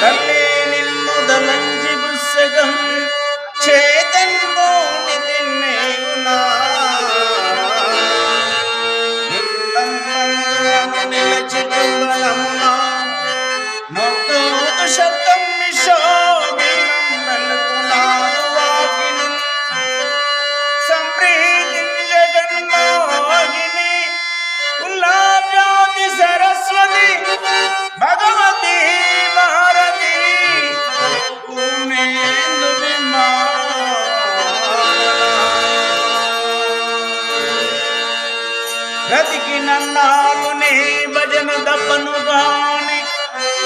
കല്ലേനിൽ മുതലഞ്ച് പുസ്തകം ചേതൻ കോണിതിന്നെ നിലച്ചിട്ടുള്ള നമ്മ നോക്കോ ശബ്ദ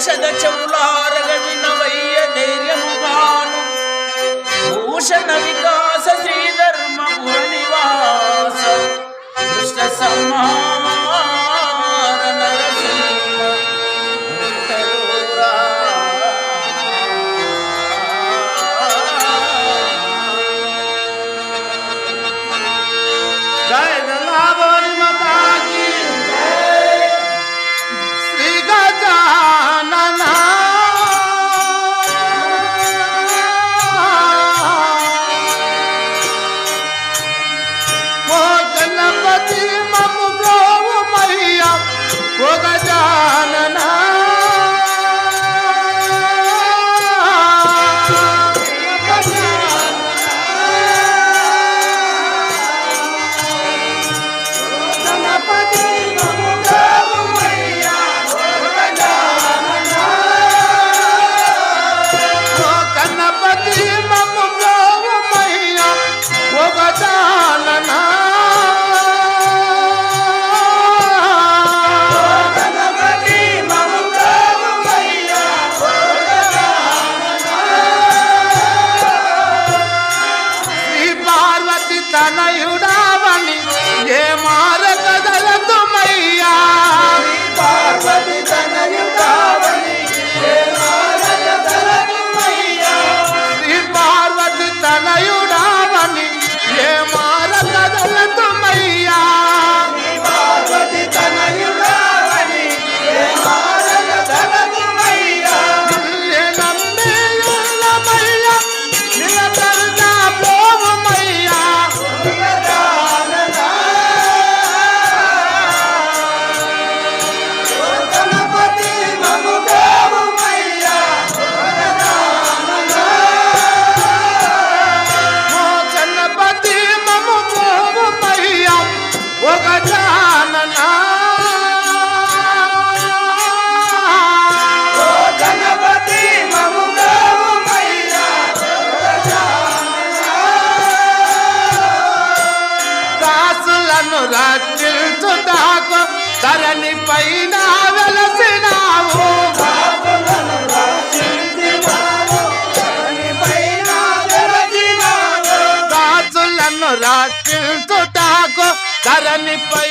భూషణ చౌలారగ వినవయ్య ధైర్యము భాను భూషణ వికా రక్షించుటాకు ధరణి పైన వెలసినావు. దాసులను రక్షించుటాకు ధరణి పై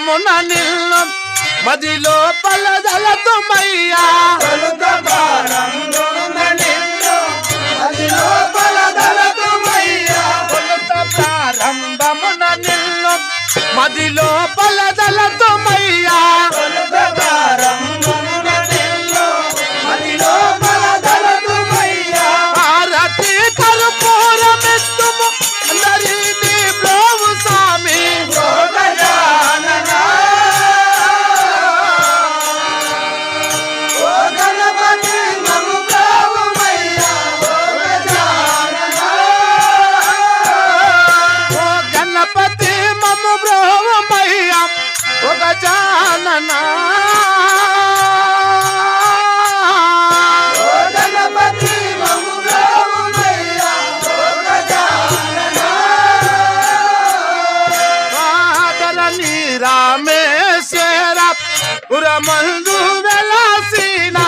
బలమున నిల్లు మదిలో పలదలతుమయ్యా ప్రారంభమున నిల్లు మదిలో పలదలతుమయ్యా మందు వెలాసినా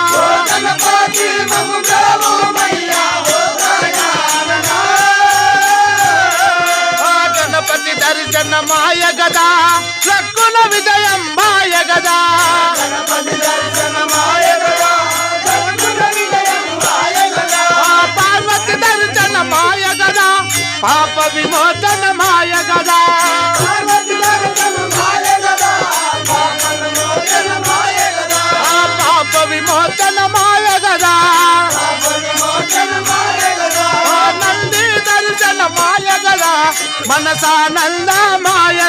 గణపతి దర్శన మాయ గదా లక్కుల విజయం మాయ గదా. గణపతి దర్శన మాయ గదా పార్వతి దర్శన పాప విమోచన మాయ గదా. మనసానంద మాయ